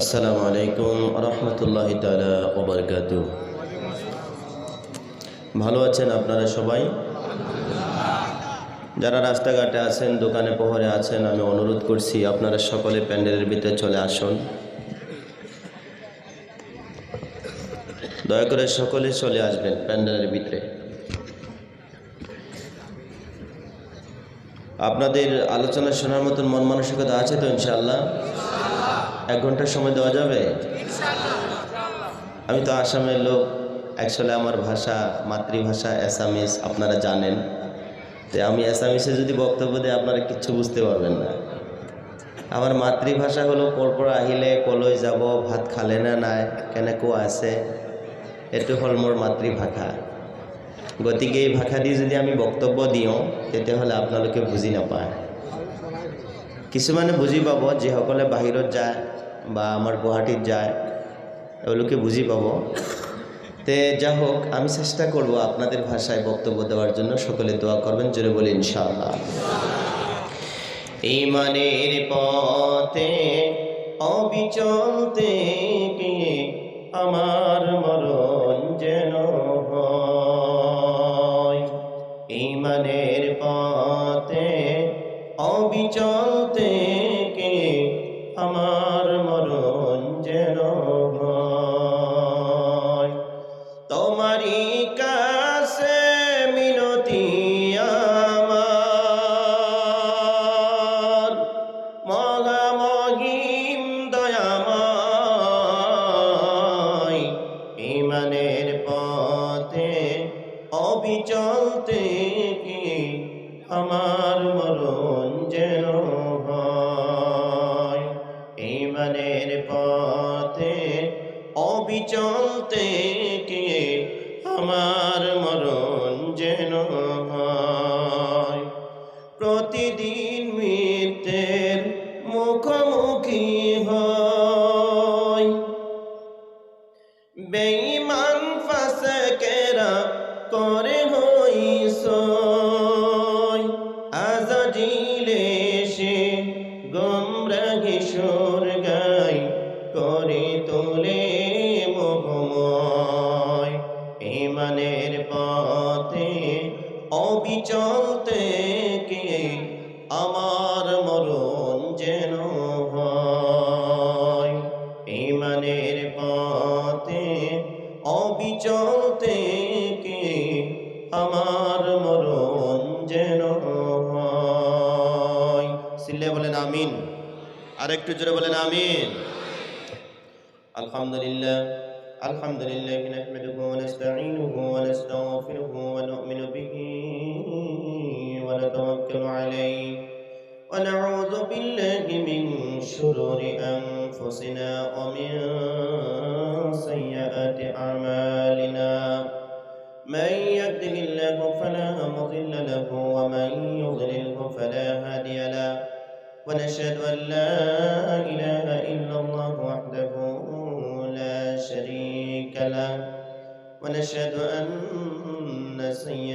আসসালামু আলাইকুম রহমতুল্লাহ তালা ওবরকাত ভালো আছেন আপনারা সবাই? যারা রাস্তাঘাটে আছেন, দোকানে পহরে আছেন, আমি অনুরোধ করছি আপনারা সকলে প্যান্ডেলের ভিতরে চলে আসুন। দয়া করে সকলে চলে আসবেন প্যান্ডেলের ভিতরে। আপনাদের আলোচনা শোনার মতন মন মানসিকতা আছে তো ইনশাল্লাহ এক ঘণ্টার সময় দেওয়া যাবে? আমি তো আসামের লোক। অ্যাকচুয়ালি আমার ভাষা, মাতৃভাষা অ্যাসামিস আপনারা জানেন। তো আমি অ্যাসামিসে যদি বক্তব্য দিই, আপনারা কিচ্ছু বুঝতে পারবেন না। আমার মাতৃভাষা হলো পরপর আহিলে কলৈ যাব, ভাত খালে না নাই কেনেকুৱা আছে? এইটো হ'ল মোৰ মাতৃভাষা। গতিকে এই ভাষা দি যদি আমি বক্তব্য দিওঁ, তেতিয়াহ'লে আপোনালোকে বুজি নাপায়। কিছুমানে বুজি পাব, যিসকলে বাহিৰত যায় বা আমাৰ গুৱাহাটীত যায় এওঁলোকে বুজি পাব। তে যা হোক, আমি চেষ্টা করব আপনাদের ভাষায় বক্তব্য দেওয়ার জন্য। সকলে দোয়া করবেন জোরে বলে, ইনশাআল্লাহ। ইমানের পথে অবিচল থেকে আমার মরণ যেন ইমানের পথে অবিচল থেকে আমার মরণ الحمد لله. الحمد لله. نحمده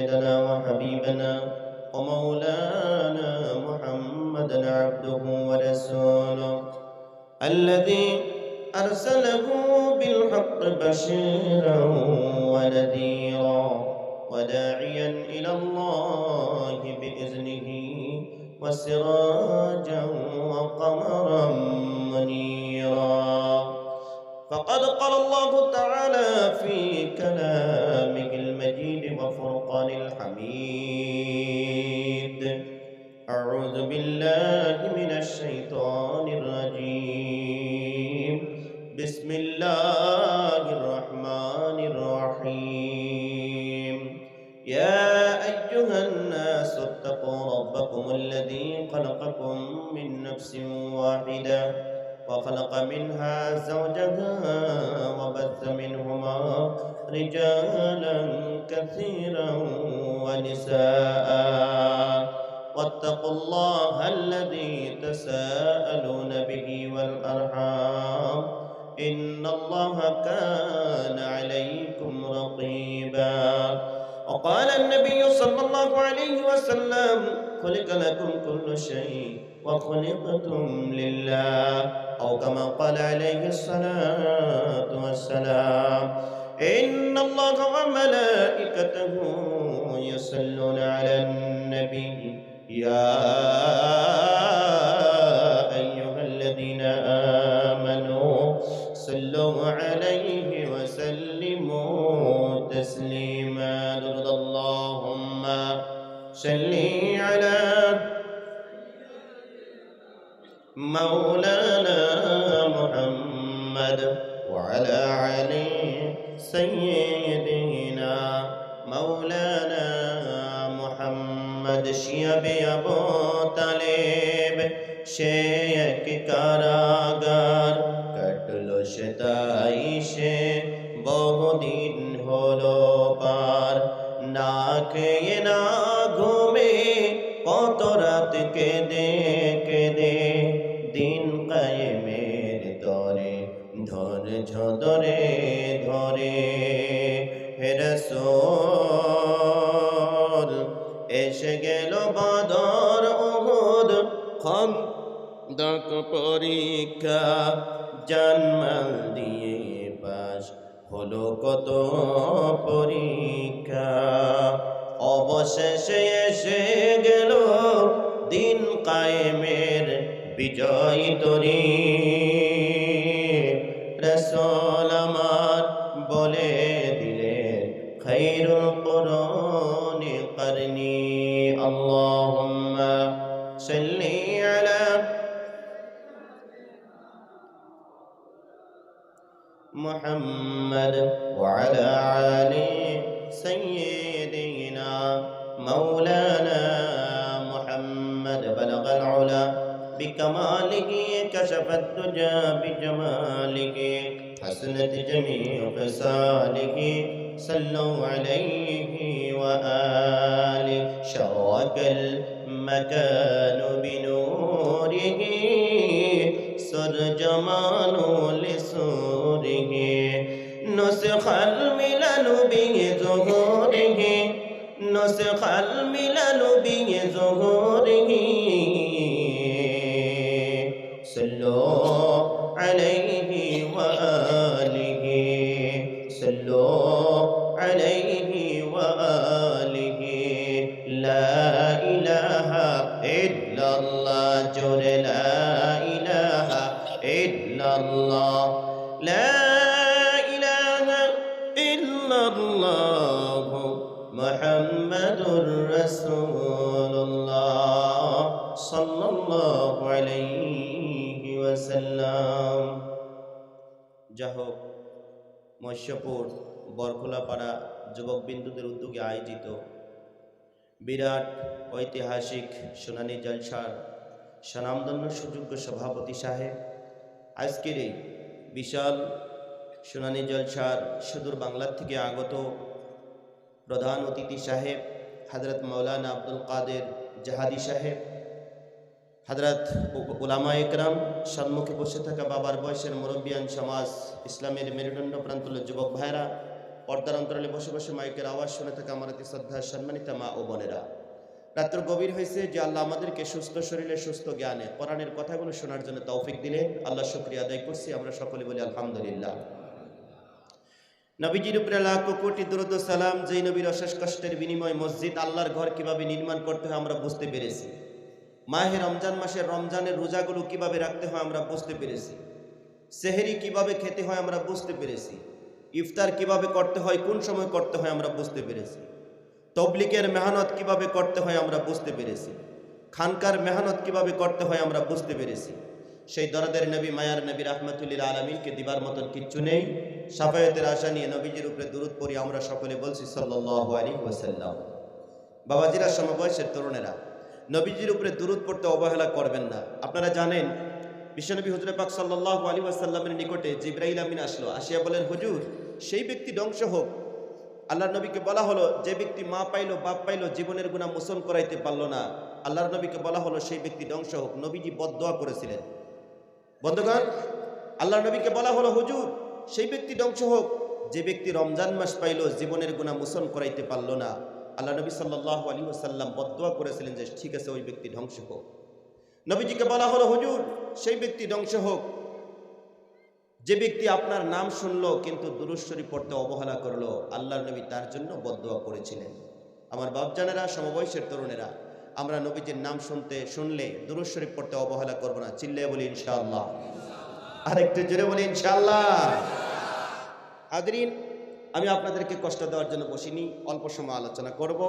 سيدنا وحبيبنا ومولانا محمدا عبده ورسوله الذي أرسله بالحق بشيرا ونذيرا وداعيا إلى الله بإذنه وسراجا وقمرا منيرا. فقد قال الله تعالى في كلامه وفرقان الحميد. أعوذ بالله من الشيطان الرجيم. بسم الله الرحمن الرحيم. يا أيها الناس اتقوا ربكم الذي خلقكم من نفس واحدة. وخلق منها زوجها وبث منهما رجالا كثيرا ونساء. واتقوا الله الذي تساءلون به والأرحام. إن الله كان عليكم رقيبا. وقال النبي صلى الله عليه وسلم خلق لكم كل شيء وخلقتم لله أو كما قال عليه الصلاة والسلام. إن الله وملائكته يصلون على النبي. يا مولانا محمد وعلى علي سيدنا مولانا محمد শিয়াবে আবু তালেব সে এক কারাগার কাটলো সে তাই সে বহুদিন হলো পার না খেয়ে না পরীক্ষা জন্মাল দিয়ে পাশ হলো কত পরীক্ষা। অবশেষে এসে গেল দিন কায়েমের বিজয় তরী جمال لسوره نسخ الملل بظهوره نسخ الملل بظهوره صلوا عليه وآله মৎস্যপুর বরখোলাপাড়া যুবকবিন্দুদের উদ্যোগে আয়োজিত বিরাট ঐতিহাসিক শুনানি জলসার স্বনামধন্য সুযোগ্য সভাপতি সাহেব। আজকের এই বিশাল শুনানি জলসার সুদূর বাংলার থেকে আগত প্রধান অতিথি সাহেব হজরত মৌলানা আব্দুল কাদের জাহাদি সাহেব। হজরত উলামা একরাম সম্মুখে বসে থাকা বাবার বয়সের মুরব্বিয়ান সমাজ, ইসলামের মেরুদণ্ড প্রান্তল যুবক ভাইরা পর্দার অন্তরালে বসে বসে মাইকের আওয়াজ শুনে থাকা আমার অতি শ্রদ্ধা সম্মানিতা মা ও বোনেরা। রাত্র গভীর হয়েছে যে আল্লাহ আমাদেরকে সুস্থ শরীরে সুস্থ জ্ঞানে কোরআনের কথাগুলো শোনার জন্য তৌফিক দিলেন। আল্লাহ শুক্রিয়া আদায় করছি, আমরা সকলে বলি আলহামদুলিল্লাহ। নবীজির উপরে লাখ কোটি দুরুদ ও সালাম, যেই নবীর অশেষ কষ্টের বিনিময় মসজিদ আল্লাহর ঘর কীভাবে নির্মাণ করতে হয় আমরা বুঝতে পেরেছি। মাহে রমজান মাসের রমজানের রোজাগুলো কীভাবে রাখতে হয় আমরা বুঝতে পেরেছি। সেহেরি কীভাবে খেতে হয় আমরা বুঝতে পেরেছি। ইফতার কীভাবে করতে হয়, কোন সময় করতে হয় আমরা বুঝতে পেরেছি। তবলিকের মেহনত কীভাবে করতে হয় আমরা বুঝতে পেরেছি। খানকার মেহনত কীভাবে করতে হয় আমরা বুঝতে পেরেছি। সেই দরদের নবী, মায়ার নবী রহমতুল্লিল আলমিনকে দিবার মতন কিচ্ছু নেই। সাফায়তের আশা নিয়ে নবীজির উপরে দূরত পড়ি আমরা সকলে বলছি সাল্লাহ আলী ওসাল্লাম বাবাজিরা সমবয়সের তরুণেরা নবীজির উপরে দূরত পড়তে অবহেলা করবেন না। আপনারা জানেন, বিশ্বনবী হুজুর পাক সাল্লাহ আলী ওয়াসাল্লামের নিকটে জিব্রাইল আমিন আসলো। আসিয়া বলেন, হুজুর, সেই ব্যক্তি ধ্বংস হোক। আল্লাহর নবীকে বলা হলো, যে ব্যক্তি মা পাইলো, বাপ পাইলো, জীবনের গুণা মোচন করাইতে পারল না। আল্লাহর নবীকে বলা হলো, সেই ব্যক্তি ধ্বংস হোক। নবীজি বদদোয়া করেছিলেন। বন্ধুগণ, আল্লাহর নবীকে বলা হলো, হুজুর, সেই ব্যক্তি ধ্বংস হোক। যে ব্যক্তি রমজান মাস পাইলো, জীবনের গুণা মোচন করাইতে পারল না। আল্লাহ নবী সাল্লাহ আলী ওসাল্লাম বদদোয়া করেছিলেন যে, ঠিক আছে, ওই ব্যক্তি ধ্বংস হোক। নবীজিকে বলা হলো, হুজুর, সেই ব্যক্তি ধ্বংস হোক। যে ব্যক্তি আপনার নাম শুনল, কিন্তু দুরুশ্বরী পড়তে অবহেলা করল আল্লাহ নবী তার জন্য বদদোয়া করেছিলেন। আমার বাপজানেরা, সমবয়সের তরুণেরা, আমরা নবীজির নাম শুনতে, শুনলে দুরুশ্বরী পড়তে অবহেলা করব না। চিল্লে বলি, ইনশাআল্লাহ। আরেকটু জোরে বলি, ইনশাআল্লাহ। আদরিন আমি আপনাদেরকে কষ্ট দেওয়ার জন্য বসিনি, অল্প সময় আলোচনা করব।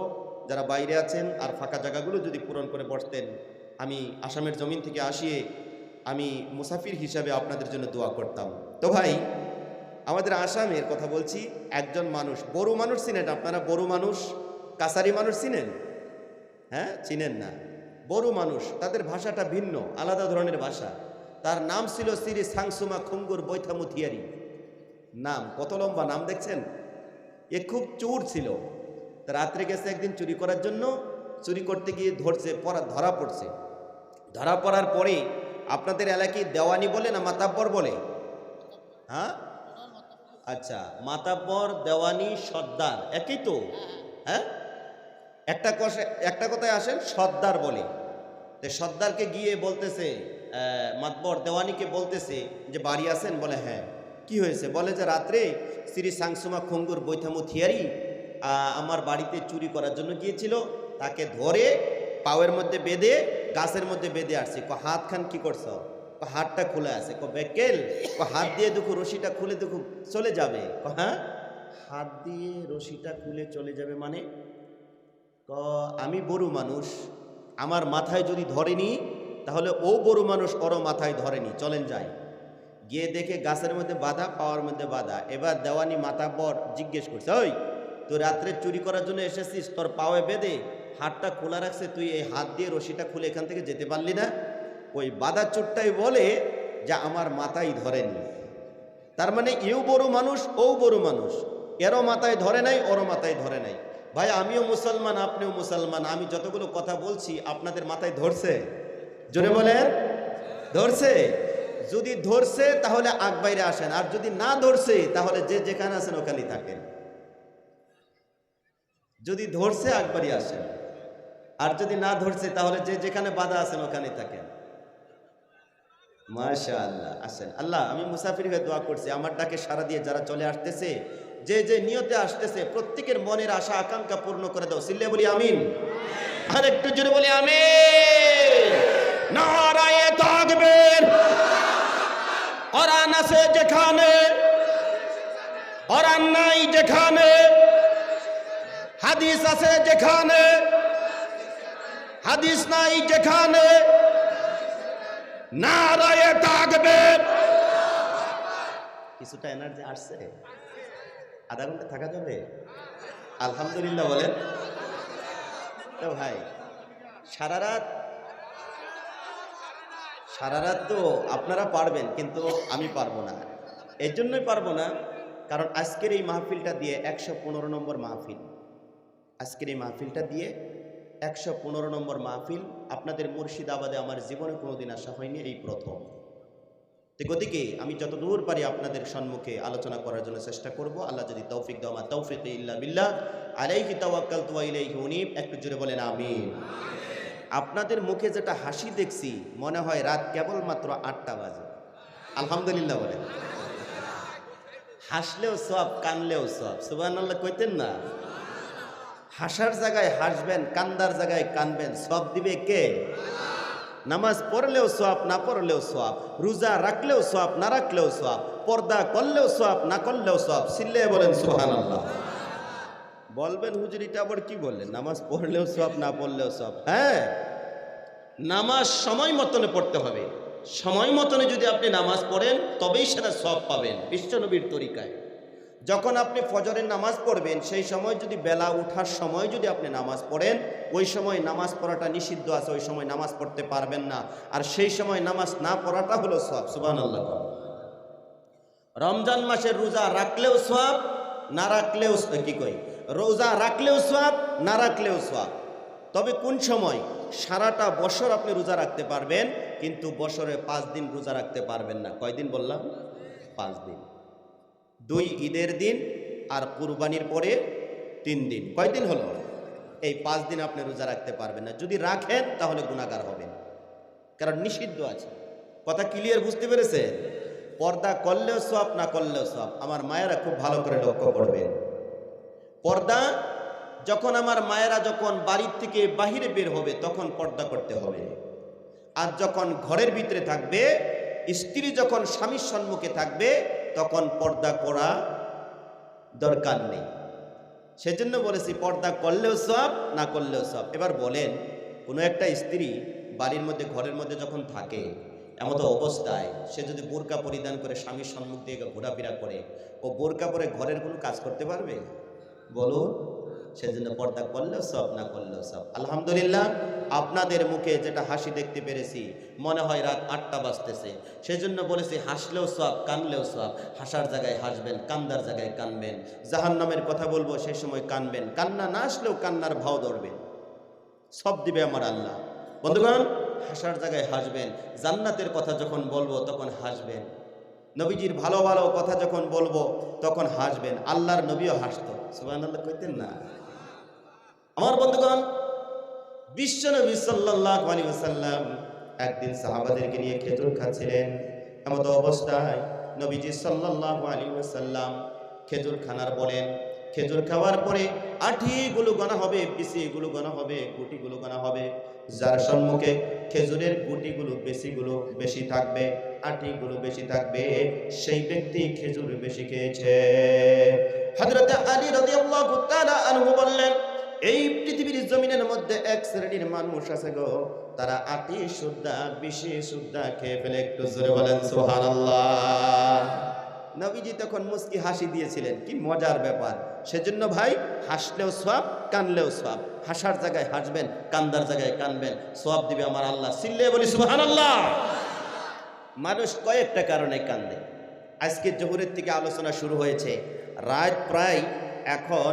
যারা বাইরে আছেন আর ফাঁকা জায়গাগুলো যদি পূরণ করে বসতেন, আমি আসামের জমিন থেকে আসিয়ে আমি মুসাফির হিসাবে আপনাদের জন্য দোয়া করতাম। তো ভাই, আমাদের আসামের কথা বলছি, একজন মানুষ, বড় মানুষ চিনেন আপনারা? বড় মানুষ? কাসারি মানুষ চিনেন? হ্যাঁ চিনেন না। বড় মানুষ, তাদের ভাষাটা ভিন্ন, আলাদা ধরনের ভাষা। তার নাম ছিল শ্রী সাংসুমা খুঙ্গুর বৈথামুথিয়ারি নাম, কত লম্বা নাম দেখছেন? এ খুব চোর ছিল। রাত্রে গেছে একদিন চুরি করার জন্য, চুরি করতে গিয়ে ধরছে পড়া ধরা পড়ছে। ধরা পড়ার পরে আপনাদের এলাকায় দেওয়ানি বলে না মাতাব্বর বলে? হ্যাঁ? আচ্ছা মাতাব্বর, দেওয়ানি, সর্দার, একই তো? হ্যাঁ? একটা একটা কথায় আসেন সর্দার বলে। সর্দারকে গিয়ে বলতেছে মাতবর দেওয়ানিকে বলতেছে যে, বাড়ি আছেন? বলে হ্যাঁ। কি হয়েছে? বলে যে রাত্রে শ্রী সাংসুমা খঙ্গুর বৈথামু থিয়ারি আমার বাড়িতে চুরি করার জন্য গিয়েছিল। তাকে ধরে পাওয়ের মধ্যে বেঁধে, গাছের মধ্যে বেঁধে আসছে ক হাত খান কী করছ? ক হাতটা খুলে আছে। ক বেকেল ক হাত দিয়ে দেখো রশিটা খুলে দেখো, চলে যাবে। ক হ্যাঁ? হাত দিয়ে রশিটা খুলে চলে যাবে মানে? ক আমি বড় মানুষ, আমার মাথায় যদি ধরেনি, তাহলে ও বড় মানুষ ওরও মাথায় ধরেনি। চলেন যাই। গিয়ে দেখে গাছের মধ্যে বাধা, পাওয়ার মধ্যে বাধা। এবার দেওয়ানি মাথা বর জিজ্ঞেস করছে, ওই তুই রাত্রে চুরি করার জন্য এসেছিস? তোর পাওয়ে বেঁধে হাতটা খোলা রাখছে, তুই এই হাত দিয়ে রশিটা খুলে এখান থেকে যেতে পারলি না? ওই বাধা চোরটাই বলে যে, আমার মাথায় ধরেনি। তার মানে এও বড় মানুষ, ও বড় মানুষ। এরও মাথায় ধরে নাই, ওরও মাথায় ধরে নাই। ভাই, আমিও মুসলমান, আপনিও মুসলমান। আমি যতগুলো কথা বলছি, আপনাদের মাথায় ধরছে? জোরে বলেন, ধরছে? যদি ধরছে, তাহলে আগ বাইরে আসেন। আর যদি না ধরছে, তাহলে যে যেখানে আছেন, ওখানেই থাকেন। যদি ধরছে আকবারই আসেন। আর যদি না ধরছে, তাহলে যে যেখানে বাধা আছেন, ওখানেই থাকেন। মাশা আল্লাহ আসেন। আল্লাহ, আমি মুসাফির হয়ে দোয়া করছি। আমার ডাকে সারা দিয়ে যারা চলে আসতেছে, যে যে নিয়তে আসতেছে, প্রত্যেকের মনের আশা, আকাঙ্ক্ষা পূর্ণ করে দাও। সিল্লে বলি আমিন। আর একটু জোরে বলি আমিন। আছে যেখানে, কোরআন নাই যেখানে, হাদিস আছে যেখানে, হাদিস নাই যেখানে, নারায়ে তাকবীর। কিছুটা এনার্জি আসছে। আধা ঘণ্টা থাকা যাবে? আলহামদুলিল্লাহ বলেন। তো ভাই, সারা রাত সারা রাত তো আপনারা পারবেন, কিন্তু আমি পারব না। এর জন্যই পারব না, কারণ আজকের এই মাহফিলটা দিয়ে একশো পনেরো নম্বর মাহফিল। আজকের এই মাহফিলটা দিয়ে একশো পনেরো নম্বর মাহফিল আপনাদের মুর্শিদাবাদে আমার জীবনে কোনোদিন আসা হয়নি, এই প্রথম। তো গতিকে আমি যত দূর পারি আপনাদের সম্মুখে আলোচনা করার জন্য চেষ্টা করব। আল্লাহ যদি তৌফিক দাও আমার তৌফিক ইল্লা বিল্লাহ। আলাইহি তাওয়াক্কাল তুয়া ইলাইহি উনীব। একটু জোরে বলেন, আমিন। আপনাদের মুখে যেটা হাসি দেখছি, মনে হয় রাত কেবলমাত্র আটটা বাজে। আলহামদুলিল্লাহ বলেন। হাসলেও সব, কানলেও সব। সুবহানাল্লাহ কইতেন না। হাসার জায়গায় হাসবেন, কান্দার জায়গায় কানবেন, সব দিবে কে? নামাজ পড়লেও সোয়াব না পড়লেও সোয়াব রোজা রাখলেও সোয়াব না রাখলেও সোয়াব পর্দা করলেও সোয়াব না করলেও সোয়াব সিল্লে বলেন সুহান আল্লাহ বলবেন হুজুরিটা আবার কি বললেন? নামাজ পড়লেও সব, না পড়লেও সব। হ্যাঁ? নামাজ সময় মতনে পড়তে হবে। সময় মতনে যদি আপনি নামাজ পড়েন, তবেই সেটা সব পাবেন, বিশ্বনবীর তরিকায়। যখন আপনি ফজরের নামাজ পড়বেন, সেই সময় যদি বেলা ওঠার সময় যদি আপনি নামাজ পড়েন, ওই সময় নামাজ পড়াটা নিষিদ্ধ আছে, ওই সময় নামাজ পড়তে পারবেন না। আর সেই সময় নামাজ না পড়াটা হলো সব সুবান রমজান মাসের রোজা রাখলেও সব, না রাখলেও কি কই? রোজা রাখলেও সব না রাখলেও সব তবে কোন সময়? সারাটা বছর আপনি রোজা রাখতে পারবেন, কিন্তু বছরে পাঁচ দিন রোজা রাখতে পারবেন না। কয়দিন বললাম? পাঁচ দিন। দুই ঈদের দিন আর কুরবানির পরে তিন দিন। কয়দিন হলো? এই পাঁচ দিন আপনি রোজা রাখতে পারবেন না। যদি রাখেন, তাহলে গুণাগার হবেন। কারণ নিষিদ্ধ আছে। কথা ক্লিয়ার বুঝতে পেরেছেন? পর্দা করলেও সব না করলেও সব আমার মায়েরা খুব ভালো করে লক্ষ্য করবেন। পর্দা, যখন আমার মায়েরা যখন বাড়ির থেকে বাহিরে বের হবে, তখন পর্দা করতে হবে। আর যখন ঘরের ভিতরে থাকবে, স্ত্রী যখন স্বামীর সম্মুখে থাকবে, তখন পর্দা করা দরকার নেই। সেজন্য বলেছি, পর্দা করলেও সব, না করলেও সব। এবার বলেন, কোনো একটা স্ত্রী বাড়ির মধ্যে, ঘরের মধ্যে যখন থাকে, এমতো অবস্থায়, সে যদি বোরকা পরিধান করে স্বামীর সম্মুখ দিয়ে ঘোরাফেরা করে, ও বোরকা পরে ঘরের কোনো কাজ করতে পারবে? বলুন, সেজন্য পর্দা করলেও সব, না করলেও সব। আলহামদুলিল্লাহ, আপনাদের মুখে যেটা হাসি দেখতে পেরেছি, মনে হয় রাত আটটা বাজতেছে। সেজন্য বলেছি, হাসলেও সব, কানলেও সব। হাসার জায়গায় হাসবেন, কান্দার জায়গায় কানবেন। জাহান্নামের কথা বলব, সে সময় কানবেন। কান্না না আসলেও কান্নার ভাও ধরবেন সব দিবে আমার আল্লাহ। বন্ধুগণ, হাসার জায়গায় হাসবেন। জান্নাতের কথা যখন বলব, তখন হাসবেন। নবীজির ভালো ভালো কথা যখন বলব, তখন হাসবেন। আল্লাহর নবীও হাসতো। সুবাহ আল্লাহ কইতেন না। আমার বন্ধুগণ, বিশ্ব নবী আলাইহি ওয়াসাল্লাম একদিন সাহাবাদেরকে নিয়ে খেজুর খাচ্ছিলেন। এমত অবস্থায় নবীজি সাল্লাহ আলী ওসাল্লাম খেজুর খানার বলেন খেজুর খাওয়ার পরে আঠিগুলো গনা হবে বিসিগুলো গনা হবে গুটিগুলো গনা হবে। যার সম্মুখে খেজুরের গুটিগুলো বেশিগুলো বেশি থাকবে আটিগুলো বেশি থাকবে, সেই ব্যক্তি খেজুর বেশি খেয়েছে। হযরত আলী তাআলা আনহু বললেন, এই পৃথিবীর জমিনের মধ্যে এক শ্রেণির মানুষ আছে গো। তারা আটি সুদ্ধা বিশি সুদ্ধা খেয়ে ফেলে একটু জোরে বলেন, সুবহানাল্লাহ। নবীজি তখন মুস্কি হাসি দিয়েছিলেন, কি মজার ব্যাপার। সেজন্য ভাই, হাসলেও সব কানলেও সব হাসার জায়গায় হাসবেন, কান্দার জায়গায় কানবেন। সব দিবে আমার আল্লাহ। সিল্লে বলি সুহান আল্লাহ মানুষ কয়েকটা কারণে কান্দে। আজকে জহুরের থেকে আলোচনা শুরু হয়েছে। রাত প্রায় এখন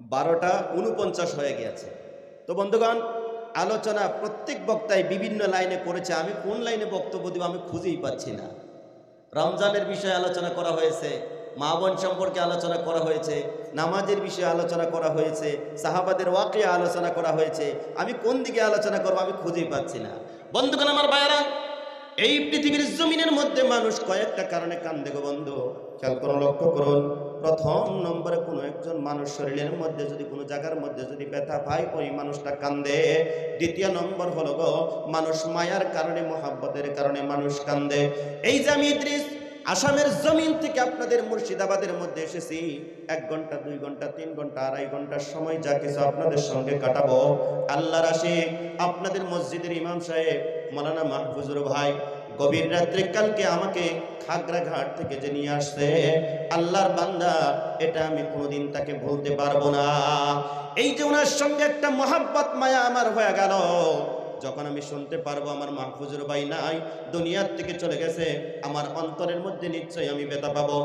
বারোটা উনপঞ্চাশ হয়ে গিয়েছে তো বন্ধুগণ, আলোচনা প্রত্যেক বক্তায় বিভিন্ন লাইনে করেছে। আমি কোন লাইনে বক্তব্য দিব আমি খুঁজেই পাচ্ছি না। রমজানের বিষয়ে আলোচনা করা হয়েছে। মা বোন সম্পর্কে আলোচনা করা হয়েছে, নামাজের বিষয়ে আলোচনা করা হয়েছে, সাহাবাদের ওয়াকে আলোচনা করা হয়েছে, আমি কোন দিকে আলোচনা করব আমি খুঁজেই পাচ্ছি না। বন্ধুগণ আমার ভাইয়েরা, এই পৃথিবীর জমিনের মধ্যে মানুষ কয়েকটা কারণে কান্দে গো বন্ধু। খেয়াল করুন, লক্ষ্য করুন, প্রথম নম্বরে কোনো একজন মানুষ শরীরের মধ্যে যদি, কোনো জায়গার মধ্যে যদি ব্যথা পায়, ওই মানুষটা কান্দে। দ্বিতীয় নম্বর হলো গো, মানুষ মায়ার কারণে, মহাব্বতের কারণে মানুষ কান্দে। এই যে আমি আসামের জমিন থেকে আপনাদের মুর্শিদাবাদের মধ্যে এসেছি। এক ঘণ্টা, দুই ঘণ্টা, তিন ঘণ্টা, আড়াই ঘণ্টার সময় যা কিছু আপনাদের সঙ্গে কাটাবো। আল্লাহর আশিক, আপনাদের মসজিদের ইমাম সাহেব, মালানা মাহফুজুর ভাই, গভীর রাত্রে কালকে আমাকে খাগড়া ঘাট থেকে যে নিয়ে আসছে, আল্লাহর বান্দা, এটা আমি কোনোদিন তাকে ভুলতে পারব না। এই যে ওনার সঙ্গে একটা মহাব্বত মায়া আমার হয়ে গেল। যখন আমি শুনতে পারব আমার মাহফুজুর ভাই নাই, দুনিয়ার থেকে চলে গেছে, আমার অন্তরের মধ্যে নিশ্চয়ই আমি বেতা পাবো।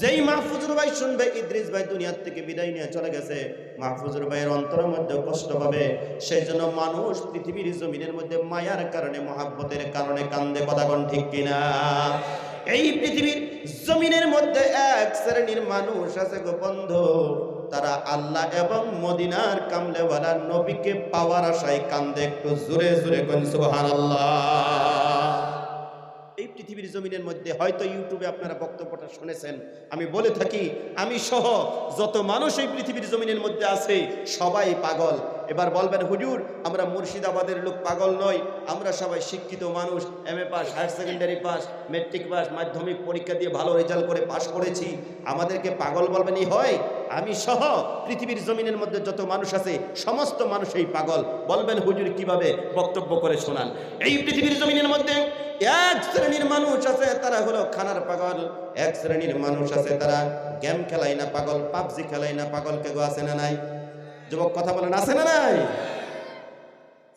যেই মাহফুজুর ভাই শুনবে, ইদ্রিস ভাই দুনিয়ার থেকে বিদায় নিয়ে চলে গেছে, মাহফুজুর ভাইয়ের অন্তরের মধ্যে কষ্ট পাবে। সেই জন্য মানুষ পৃথিবীর জমিনের মধ্যে মায়ার কারণে, মহাব্বতের কারণে কান্দে কথাগণ ঠিক কিনা? এই পৃথিবীর জমিনের মধ্যে এক শ্রেণির মানুষ আছে গো বন্ধু। তারা আল্লাহ এবং মদিনার কামলেওয়ালা নবীকে পাওয়ার আশায় কান্দে, একটু জোরে জোরে কোন সুবহানাল্লাহ। এই পৃথিবীর জমিনের মধ্যে হয়তো ইউটিউবে আপনারা বক্তব্যটা শুনেছেন। আমি বলে থাকি, আমি সহ যত মানুষ এই পৃথিবীর জমিনের মধ্যে আছে, সবাই পাগল। এবার বলবেন, হুজুর, আমরা মুর্শিদাবাদের লোক পাগল নই, আমরা সবাই শিক্ষিত মানুষ M A pass higher secondary pass matric pass, মাধ্যমিক পরীক্ষা দিয়ে ভালো রেজাল্ট করে পাশ করেছি। আমাদেরকে পাগল বলবেন, এই হয়? আমি সহ পৃথিবীর জমিনের মধ্যে যত মানুষ আছে, সমস্ত মানুষই পাগল। বলবেন, হুজুর, কীভাবে? বক্তব্য করে শোনান। এই পৃথিবীর জমিনের মধ্যে এক শ্রেণির মানুষ আছে, তারা হলো খানার পাগল। এক শ্রেণির মানুষ আছে, তারা গেম খেলাই না পাগল, পাবজি খেলাই না পাগল, কেউ আছে না নাই? যুবক কথা বলেন, আছে না নাই?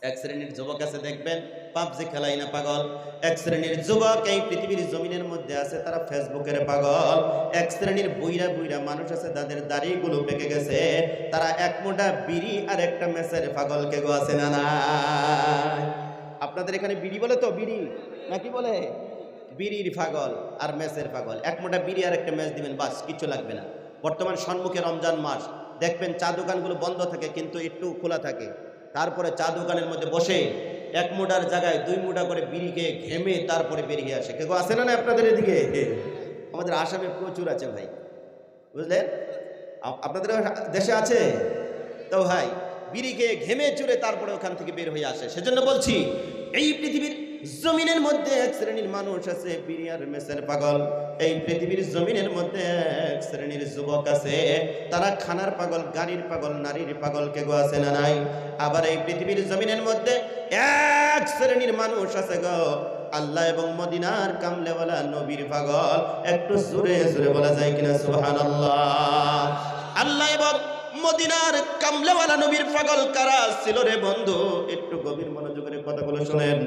এক শ্রেণির যুবক আছে, দেখবেন, পাবজি খেলাই না পাগল। এক শ্রেণির যুবক এই পৃথিবীর জমিনের মধ্যে আছে, তারা ফেসবুকের পাগল। এক শ্রেণির বুইরা বুইরা মানুষ আছে, তাদের দাড়িগুলো পেকে গেছে। তারা এক মোটা বিড়ি আর একটা মেসের পাগল কে গো আছে না নাই? আপনাদের এখানে বিড়ি বলে তো বিড়ি? নাকি বলে? বিড়ির পাগল আর মেসের পাগল। এক মোটা বিড়ি আর একটা মেস দিবেন, বাস, কিছু লাগবে না। বর্তমান সম্মুখে রমজান মাস। দেখবেন চা দোকানগুলো বন্ধ থাকে, কিন্তু একটু খোলা থাকে। তারপরে চা দোকানের মধ্যে বসে এক মুডার জায়গায় দুই মুডা করে বিড়ি খেয়ে ঘেমে তারপরে বেরিয়ে আসে। কেউ আসে না না আপনাদের এদিকে? আমাদের আসামে প্রচুর আছে ভাই। বুঝলেন? আপনাদের দেশে আছে? তো ভাই, বিড়ি খেয়ে ঘেমে চুরে তারপরে ওখান থেকে বের হয়ে আসে। সেজন্য বলছি, এই পৃথিবীর জমিনের মধ্যে এক শ্রেণির মানুষ আছে বিড়ি আর মেসের পাগল। এই পৃথিবীর জমিনের মধ্যে এক শ্রেণির যুবক আছে, তারা খানার পাগল, গাড়ির পাগল, নারীর পাগল, কে গো আছে না নাই? আবার এই পৃথিবীর জমিনের মধ্যে এক শ্রেণির মানুষ আছে গো। আল্লাহ এবং মদিনার কামলেওয়ালা নবীর পাগল। একটু জোরে জোরে বলা যায় কিনা? সুবহানাল্লাহ। আল্লাহ এবং মদিনার কামলেওয়ালা নবীর পাগল কারা ছিল রে বন্ধু? একটু গভীর মনোযোগের কথাগুলো শুনেন।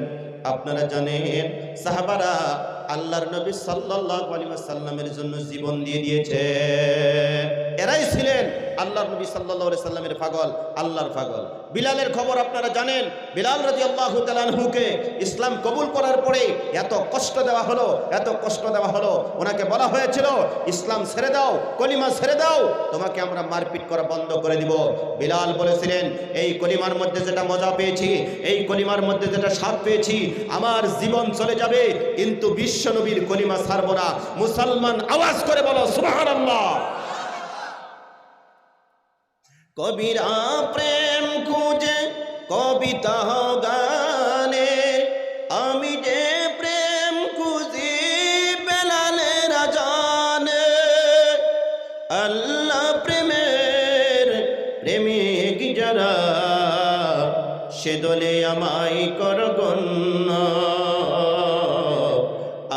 আপনারা জানেন সাহাবারা আল্লাহর নবী সাল্লাল্লাহু আলাইহি ওয়াসাল্লামের জন্য জীবন দিয়ে দিয়েছে এরাই ছিলেন আল্লাহর নবী আলাইহি সাল্লামের পাগল, আল্লাহর পাগল। বিলালের খবর আপনারা জানেন, বিলাল রাদিয়াল্লাহু তাআলা আনহুকে ইসলাম কবুল করার পরে এত কষ্ট দেওয়া হলো, এত কষ্ট দেওয়া হলো। ওনাকে বলা হয়েছিল, ইসলাম ছেড়ে দাও, কলিমা ছেড়ে দাও, তোমাকে আমরা মারপিট করা বন্ধ করে দিব। বিলাল বলেছিলেন, এই কলিমার মধ্যে যেটা মজা পেয়েছি, এই কলিমার মধ্যে যেটা স্বাদ পেয়েছি, আমার জীবন চলে যাবে, কিন্তু বিশ্বনবীর কলিমা ছাড়বো না। মুসলমান আওয়াজ করে বলো, সুবহানাল্লাহ। কবিরা প্রেম খুঁজে কবিতা গানে। আমি যে প্রেম খুঁজি বেলালের জানে আল্লাহ প্রেমের প্রেমিক যারা, সে দলে আমায় কর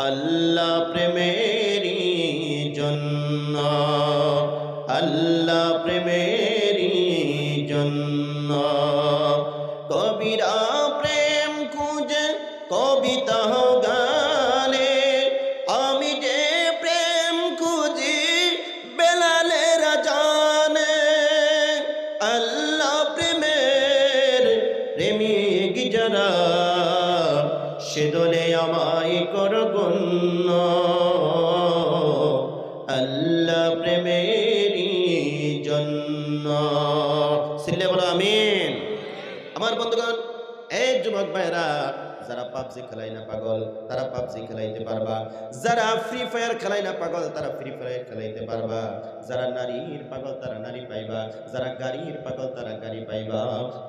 আল্লাহ প্রেমেরই পাবজি খেলাই না পাগল, তারা পাবজি খেলাইতে পারবা। যারা ফ্রি ফায়ার খেলাই না পাগল, তারা ফ্রি ফায়ার খেলাইতে পারবা। যারা নারীর পাগল, তারা নারী পাইবা। যারা গাড়ির পাগল, তারা গাড়ি পাইবা।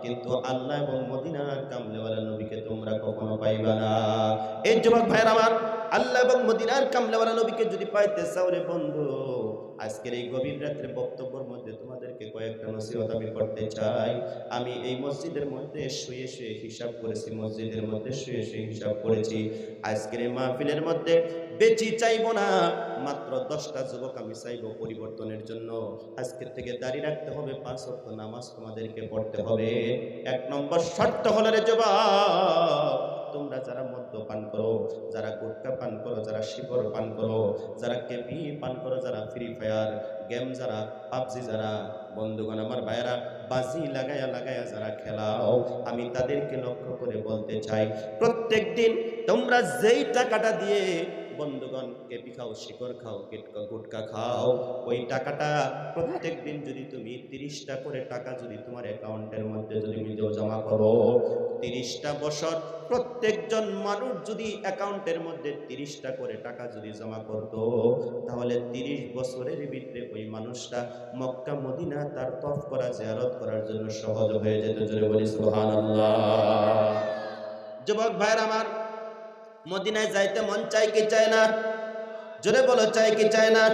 কিন্তু আল্লাহ এবং মদিনার কামলেওয়ালা নবীকে তোমরা কখনো পাইবা না। এই যুবক ভাইয়ের আমার, আল্লাহ এবং মদিনার কামলেওয়ালা নবীকে যদি পাইতে চাও রে বন্ধু, আজকের এই গভীর রাত্রে বক্তব্যের মধ্যে কয়েকটা নসিহত আমি করতে চাই। আমি এই মসজিদের মধ্যে শুয়ে শুয়ে হিসাব করেছি, মসজিদের মধ্যে শুয়ে শুয়ে হিসাব করেছি। আজকের মাহফিলের মধ্যে চাইব না, মাত্র দশটা যুবক আমি চাইব পরিবর্তনের জন্য। আজকের থেকে দাঁড়িয়ে রাখতে হবে, পাঁচ অক্ট নামাজ তোমাদেরকে পড়তে হবে। এক নম্বর শর্ত হলো, রে তোমরা যারা মদ্য পান করো, যারা গুটকা পান করো, যারা শিকড় পান করো, যারা কেপি পান করো, যারা ফ্রি ফায়ার গেম যারা, পাবজি যারা, বন্ধুগণ আমার ভাইয়েরা, বাজি লাগায়া লাগায়া যারা খেলাও, আমি তাদেরকে লক্ষ্য করে বলতে চাই প্রত্যেক দিন তোমরা যেই টাকাটা দিয়ে বন্ধুগণ কেপি খাও শিকড় খাও, গেটকা, গুটকা খাও। ওই টাকাটা প্রত্যেক দিন যদি তুমি তিরিশটা করে টাকা যদি তোমার অ্যাকাউন্টের মধ্যে যদি নিজেও জমা করো, তিরিশটা বছর প্রত্যেকজন মানুষ যদি অ্যাকাউন্টের মধ্যে তিরিশটা করে টাকা যদি জমা করতো, তাহলে তিরিশ বছরের ভিতরে ওই মানুষটা মক্কা, মদিনা তার তফ করা, জিয়ারত করার জন্য সহজ হয়ে যেত। জোরে বলি, সুবহানাল্লাহ। যুবক ভাইয়ের আমার মদিনায় যাইতে মন চাই কি চায় না? জোরে বলো চাই কি চায় না?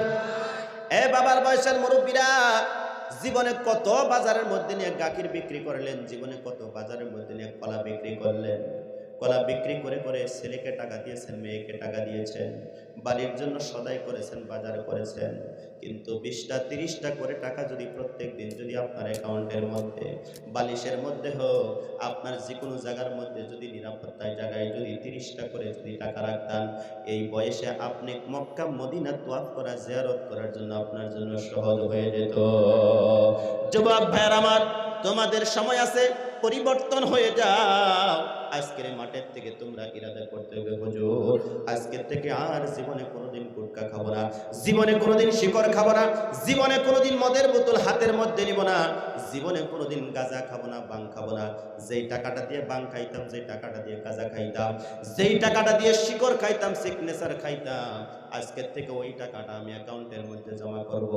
এ বাবার বয়সের মুরব্বীরা জীবনে কত বাজারের মধ্যে নিয়ে গাখির বিক্রি করলেন, জীবনে কত বাজারের মধ্যে নিয়ে কলা বিক্রি করলেন? কলা বিক্রি করে করে ছেলেকে টাকা দিয়েছেন, মেয়েকে টাকা দিয়েছেন বাড়ির জন্য সদাই করেছেন, বাজার করেছেন। কিন্তু বিশটা, তিরিশটা করে টাকা যদি প্রত্যেক দিন যদি আপনার অ্যাকাউন্টের মধ্যে, বালিশের মধ্যে হোক, আপনার যে কোনো জায়গার মধ্যে যদি নিরাপত্তায় জায়গায় যদি তিরিশটা করে যদি টাকা রাখতাম এই বয়সে আপনি মক্কা, মদিনা তোয়াফ করা, জিয়ারত করার জন্য আপনার জন্য সহজ হয়ে যেত। যুবক ভাইয়ের আমার, তোমাদের সময় আছে, পরিবর্তন হয়ে যাও। আজকের মাঠের থেকে তোমরা ইরাদা করতে হবে, হুজুর। আজকের থেকে আর জীবনে কোনোদিন গুটকা খাব না। জীবনে কোনোদিন শিকড় খাব না। জীবনে কোনোদিন মদের বোতল হাতের মধ্যে নিব না। জীবনে কোনোদিন গাঁজা খাব না, বাং খাব না। যেই টাকাটা দিয়ে বাং খাইতাম, যেই টাকাটা দিয়ে গাঁজা খাইতাম। যেই টাকাটা দিয়ে শিকড় খাইতাম সিগনেচার খাইতাম। আজকের থেকে ওই টাকাটা আমি অ্যাকাউন্টের মধ্যে জমা করব।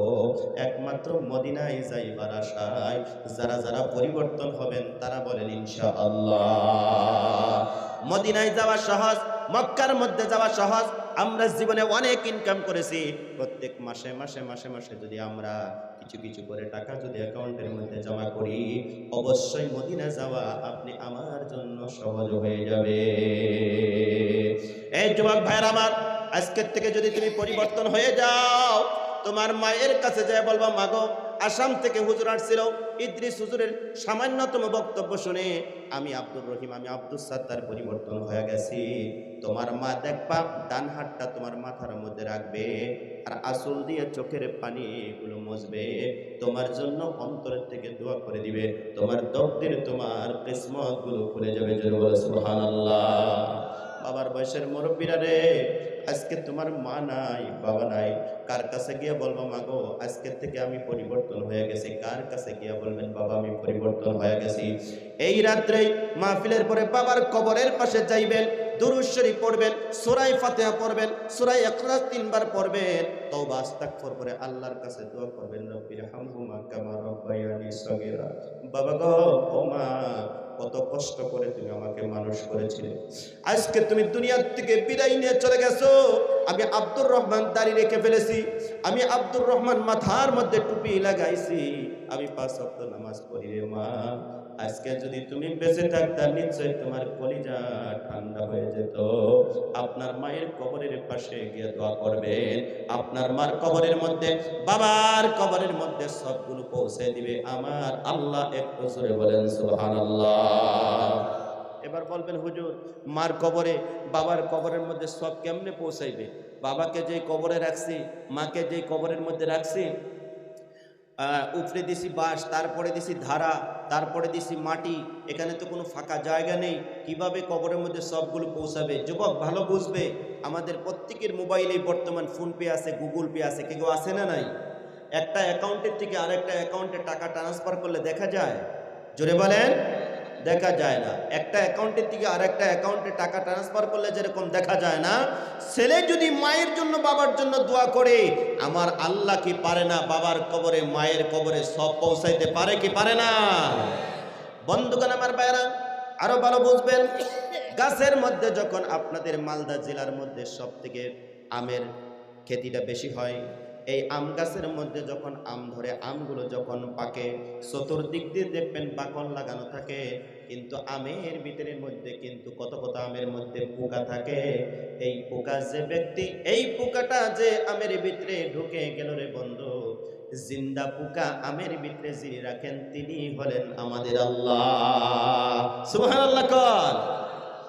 একমাত্র মদিনায় যাইবার আশায় যারা যারা পরিবর্তন হবেন, তারা বলেন, ইনশাআল্লাহ। মদিনায় যাওয়া সহজ, মক্কার মধ্যে যাওয়া সহজ। আমরা জীবনে অনেক ইনকাম করেছি। প্রত্যেক মাসে মাসে মাসে মাসে যদি আমরা কিছু কিছু করে টাকা যদি অ্যাকাউন্টের মধ্যে জমা করি, অবশ্যই মদিনা যাওয়া আপনি আমার জন্য সহজ হয়ে যাবে। এই যুবক ভাইয়ের আমার, আজকের থেকে যদি তুমি পরিবর্তন হয়ে যাও তোমার মায়ের কাছে যায় বলবা, মাগো, আসাম থেকে হুজুর আসছিল। ইদ্রিস হুজুরের সামান্যতম বক্তব্য শুনে, আমি আব্দুর রহিম, আমি আব্দুল সাত্তার পরিবর্তন হয়ে গেছি। তোমার মা দেখবা, ডান হাতটা তোমার মাথার মধ্যে রাখবে আর আসল দিয়ে চোখের পানি এগুলো মুছবে তোমার জন্য অন্তরের থেকে দোয়া করে দিবে। তোমার তকদির তোমার কিসমতগুলো খুলে যাবে। বাবার বয়সের মুরব্বীরা রে আজকে তোমার মা নাই, বাবা নাই, কার কাছে গিয়ে বলব, মা গো, আজকের থেকে আমি পরিবর্তন হয়ে গেছি। কার কাছে গিয়ে বলবেন, বাবা, আমি পরিবর্তন হয়ে গেছি। এই রাত্রে মাহফিলের পরে বাবার কবরের পাশে যাইবেন, দুরুদ শরীফ পড়বেন সূরাই ফাতিহা পড়বেন সূরাই ইখলাস তিনবার পড়বেন। তওবা, আস্তাগফর করে আল্লাহর কাছে দোয়া করবেন রব্বির হামহুমা কামা রাব্বায়ানি সগীরা। বাবা গো, ও মা কত কষ্ট করে তুমি আমাকে মানুষ করেছিলে। আজকে তুমি দুনিয়ার থেকে বিদায় নিয়ে চলে গেছো। আমি আব্দুর রহমান দাড়ি রেখে ফেলেছি। আমি আব্দুর রহমান মাথার মধ্যে টুপি লাগাইছি। আমি পাঁচ সপ্তাহ নামাজ পড়ি রে মা। আজকে যদি তুমি বেঁচে থাকতা নিশ্চয় তোমার কলিজা ঠান্ডা হয়ে যেত। আপনার মায়ের কবরের পাশে গিয়ে দোয়া করবেন। আপনার মার কবরের মধ্যে, বাবার কবরের মধ্যে সবগুলো পৌঁছে দিবে। আমার আল্লাহ একটু জোরে বলেন, সুবহানাল্লাহ। এবার বলবেন, হুজুর, মার কবরে, বাবার কবরের মধ্যে সব কেমনে পৌঁছাইবে? বাবাকে যে কবরে রাখছি, মাকে যে কবরের মধ্যে রাখছি উপরে দিছি বাস তারপরে দিছি ধারা, তারপরে দিছি মাটি, এখানে তো কোনো ফাঁকা জায়গা নেই। কীভাবে কবরের মধ্যে সবগুলো পৌঁছাবে? যুবক, ভালো বুঝবে, আমাদের প্রত্যেকের মোবাইলেই বর্তমান ফোনপে আছে, গুগল পে আছে, কেউ আসে না নাই? একটা অ্যাকাউন্টের থেকে আরেকটা অ্যাকাউন্টে টাকা ট্রান্সফার করলে দেখা যায়, জোরে বলেন। দেখা যায় না। একটা অ্যাকাউন্টের থেকে আরেকটা অ্যাকাউন্টে টাকা ট্রান্সফার করলে যেরকম দেখা যায় না, ছেলে যদি মায়ের জন্য, বাবার জন্য দোয়া করে, আমার আল্লাহ কি পারে না? বাবার কবরে, মায়ের কবরে সব পৌঁছাইতে পারে কি পারে না? বন্ধুগণ আমার বাইরা আরও ভালো বুঝবেন? গাছের মধ্যে যখন আপনাদের মালদা জেলার মধ্যে সব থেকে আমের খেতিটা বেশি হয়, এই আম গাছের মধ্যে যখন আম ধরে, আমগুলো যখন পাকে, চতুর্দিক দিয়ে দেখবেন বাকল লাগানো থাকে। কিন্তু আমের ভিতরের মধ্যে কিন্তু কত কত আমের মধ্যে পোকা থাকে? এই পোকা যে ব্যক্তি, এই পোকাটা যে আমের ভিতরে ঢুকে গেল রে বন্ধু, জিন্দা পোকা আমের ভিতরে যিনি রাখেন তিনি হলেন আমাদের আল্লাহ। সুবহানাল্লাহ কর।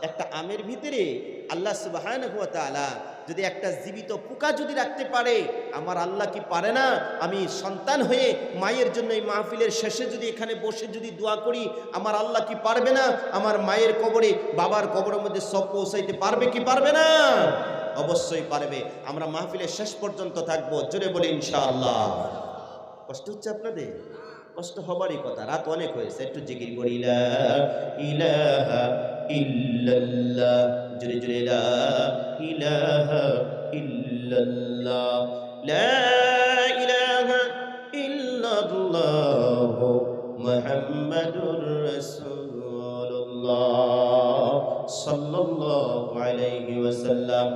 একটা আমের ভিতরে আল্লাহ সুবহানাহু ওয়া তাআলা যদি একটা জীবিত পোকা যদি রাখতে পারে, আমার আল্লাহ কি পারে না? আমি সন্তান হয়ে মায়ের জন্য এই মাহফিলের শেষে যদি এখানে বসে যদি দোয়া করি, আমার আল্লাহ কি পারবে না? আমার মায়ের কবরে, বাবার কবরের মধ্যে সব পৌঁছাইতে পারবে কি পারবে না? অবশ্যই পারবে। আমরা মাহফিলের শেষ পর্যন্ত থাকব। জোরে বলি ইনশাআল্লাহ। কষ্ট হচ্ছে আপনাদের? কষ্ট হবারই কথা, রাত অনেক হয়েছে, একটু জিকির করিলা ইলাহা জোরে জোরে, লা ইলাহা লা সাল্লাল্লাহু আলাইহি ওয়াসাল্লাম